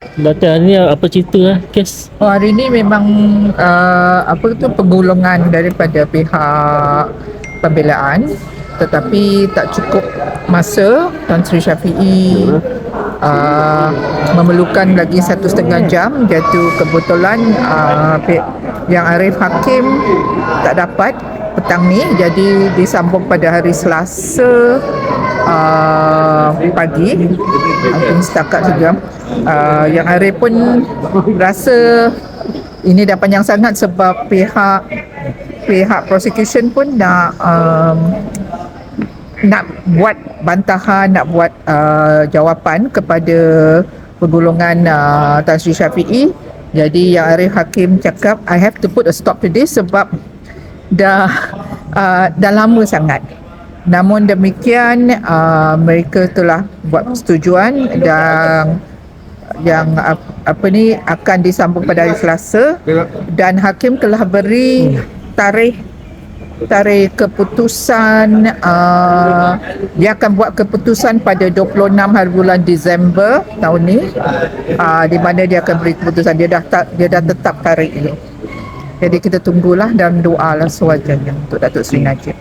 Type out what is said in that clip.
Hari ni apa cerita lah kes? Oh, hari ini memang uh, apa tu penggulungan daripada pihak pembelaan. Tetapi tak cukup masa Tan Sri Syafiee uh, memerlukan lagi satu setengah jam. Iaitu kebetulan uh, yang Arif Hakim tak dapat petang ni. Jadi disambung pada hari Selasa uh, pagi. Hakim setakat sejam uh, yang Arif pun rasa ini dah panjang sangat sebab pihak pihak prosecution pun nak um, nak buat bantahan, nak buat uh, jawapan kepada pergolongan uh, Tan Sri Syafiee. Jadi yang Arif Hakim cakap, I have to put a stop to this sebab dah uh, dah lama sangat. Namun demikian, uh, mereka telah buat persetujuan dan yang ap- apa ni akan disambung pada hari Selasa. Dan hakim telah beri tarikh tarikh keputusan uh, dia akan buat keputusan pada 26 hari bulan Disember tahun ni. Uh, di mana dia akan beri keputusan. Dia dah ta- dia dah tetap tarikh itu. Jadi kita tunggulah dan doalah sewajarnya untuk Datuk Seri Najib